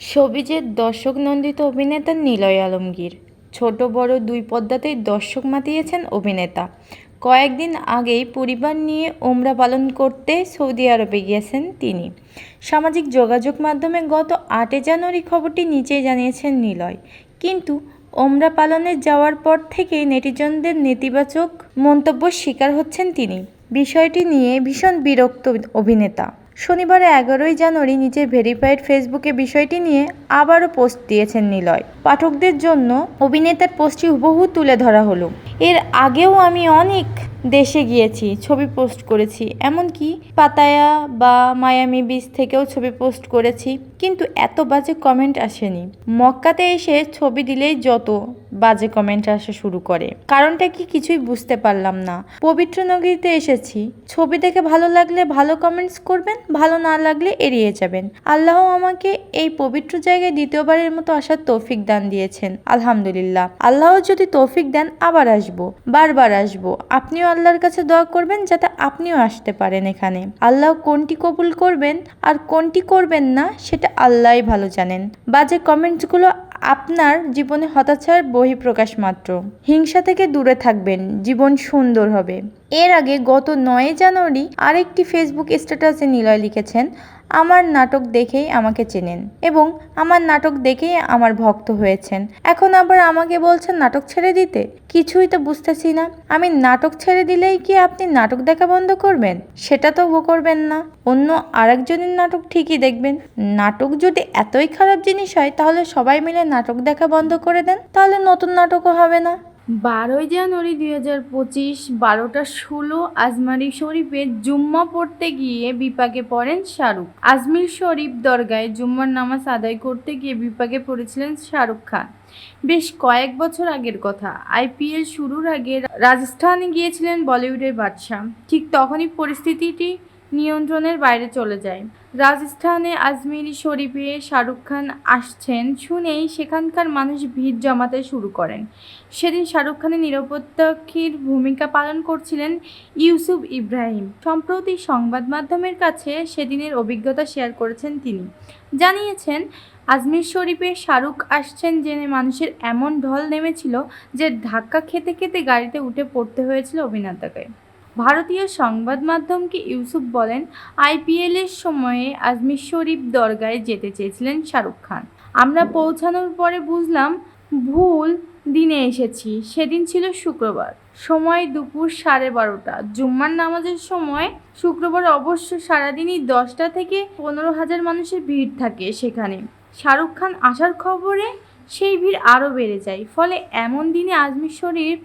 সবিজের দর্শক নন্দিত অভিনেতা নিলয় আলমগীর। ছোট বড় দুই পদ্মাতেই দর্শক মাতিয়েছেন অভিনেতা। কয়েকদিন আগেই পরিবার নিয়ে ওমরা পালন করতে সৌদি আরবে গিয়েছেন তিনি। সামাজিক যোগাযোগ মাধ্যমে গত আটই জানুয়ারি খবরটি নিচেই জানিয়েছেন নিলয়। কিন্তু ওমরা পালনে যাওয়ার পর থেকেই নেটিজনদের নেতিবাচক মন্তব্যের শিকার হচ্ছেন তিনি। বিষয়টি নিয়ে ভীষণ বিরক্ত অভিনেতা। শনিবার এগারোই জানুয়ারি নিজের ভেরিফাইড ফেসবুকে বিষয়টি নিয়ে আবারও পোস্ট দিয়েছেন নিলয়। পাঠকদের জন্য অভিনেতার পোস্টটি হুবহু তুলে ধরা হলো। এর আগেও আমি অনেক দেশে গিয়েছি, ছবি পোস্ট করেছি। এমনকি পাতায়া বা মায়ামি বিচ থেকেও ছবি পোস্ট করেছি। কিন্তু এত বাজে কমেন্ট আসেনি। মক্কাতে এসে ছবি দিলেই যত বাজে কমেন্ট আসা শুরু করে। কারণটা কি কিছুই বুঝতে পারলাম না। পবিত্র নগরীতে এসেছি। ছবি দেখে ভালো লাগলে ভালো কমেন্টস করবেন, ভালো না লাগলে এড়িয়ে যাবেন। আল্লাহ আমাকে এই পবিত্র জায়গায় দ্বিতীয়বারের মতো আসার তৌফিক দান দিয়েছেন। আলহামদুলিল্লাহ। আল্লাহ যদি তৌফিক দেন, আবার আসব, বারবার আসব। আপনিও আল্লাহর কাছে দোয়া করবেন যাতে আপনিও আসতে পারেন এখানে। আল্লাহ কোনটি কবুল করবেন আর কোনটি করবেন না, সেটা আল্লাহই ভালো জানেন। বাজে কমেন্টসগুলো আপনার জীবনে হতাশার বহিঃপ্রকাশ মাত্র। হিংসা থেকে দূরে থাকবেন, জীবন সুন্দর হবে। এর আগে গত নয় জানুয়ারি আরেকটি ফেসবুক স্ট্যাটাসে নিলয় লিখেছেন আমার নাটক দেখেই আমাকে চেনেন এবং আমার নাটক দেখেই আমার ভক্ত হয়েছেন। এখন আবার আমাকে বলছেন, নাটক ছেড়ে দিতে? কিছুই তো বুঝতেছি না। আমি নাটক ছেড়ে দিলেই কি আপনি নাটক দেখা বন্ধ করবেন? সেটা তো করবেন না। অন্য আরেকজনের নাটক ঠিকই দেখবেন। নাটক যদি এতই খারাপ জিনিস হয়, তাহলে সবাই মিলে নাটক দেখা বন্ধ করে দেন। তাহলে নতুন নাটকও হবে না। বারোই জানুয়ারি দুই হাজার পঁচিশ বারোটা ষোলো আজমারি শরীফে জুম্মা পড়তে গিয়ে বিপাকে পড়েন শাহরুখ। আজমির শরীফ দরগায় জুম্মার নামাজ আদায় করতে গিয়ে বিপাকে পড়েছিলেন শাহরুখ খান। বেশ কয়েক বছর আগের কথা। আইপিএল শুরুর আগে রাজস্থানে গিয়েছিলেন বলিউডের বাদশাহ। ঠিক তখনই পরিস্থিতিটি নিয়ন্ত্রণের বাইরে চলে যায়। রাজস্থানে আজমিরি শরীফে শাহরুখ খান আসছেন। শুনেই সেখানকার মানুষ ভিড় জমাতে শুরু করেন। সেদিন শাহরুখ খানের নিরাপত্তারক্ষীর ভূমিকা পালন করছিলেন ইউসুফ ইব্রাহিম। সম্প্রতি সংবাদ মাধ্যমের কাছে সেদিনের অভিজ্ঞতা শেয়ার করেছেন তিনি। জানিয়েছেন, আজমির শরীফে শাহরুখ আসছেন জেনে মানুষের এমন ঢল নেমেছিল যে ধাক্কা খেতে খেতে গাড়িতে উঠে পড়তে হয়েছিল অভিনেতাকে। ভারতীয় সংবাদ মাধ্যমকে ইউসুফ বলেন আইপিএলের সময়ে আজমির শরীফ দরগায় যেতে চেয়েছিলেন শাহরুখ খান। আমরা পৌঁছানোর পরে বুঝলাম, ভুল দিনে এসেছি। সেদিন ছিল শুক্রবার। সময় দুপুর সাড়ে বারোটা। জুম্মার নামাজের সময় শুক্রবার অবশ্য সারাদিনই দশটা থেকে পনেরো হাজার মানুষের ভিড় থাকে সেখানে। শাহরুখ খান আসার খবরে সেই ভিড় আরও বেড়ে যায়। ফলে এমন দিনে আজমির শরীফ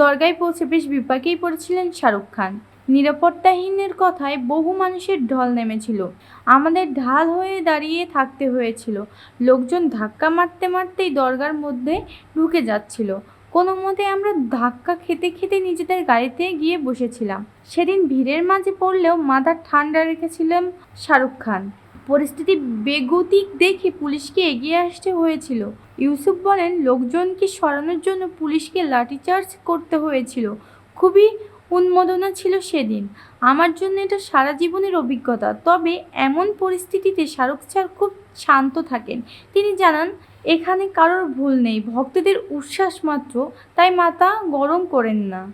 দরগায় পৌঁছে বেশ বিপাকেই পড়েছিলেন শাহরুখ খান। নিরাপত্তাহীনের কথায় বহু মানুষের ঢল নেমেছিল। আমাদের ঢাল হয়ে দাঁড়িয়ে থাকতে হয়েছিল। লোকজন ধাক্কা মারতে মারতেই দরগার মধ্যে ঢুকে যাচ্ছিল। কোনো মতে আমরা ধাক্কা খেতে খেতে নিজেদের গাড়িতে গিয়ে বসেছিলাম। সেদিন ভিড়ের মাঝে পড়লেও মাথা ঠান্ডা রেখেছিলাম শাহরুখ খান। পরিস্থিতি বেগতিক দেখে পুলিশকে এগিয়ে আসতে হয়েছিল। ইউসুফ বলেন, লোকজনকে সরানোর জন্য পুলিশকে লাঠিচার্জ করতে হয়েছিল। খুবই উন্মাদনা ছিল সেদিন। আমার জন্য এটা সারা জীবনের অভিজ্ঞতা। তবে এমন পরিস্থিতিতে শাহরুখ স্যার খুব শান্ত থাকেন। তিনি জানান, এখানে কারোর ভুল নেই। ভক্তদের উচ্ছ্বাস মাত্র। তাই মাথা গরম করেন না।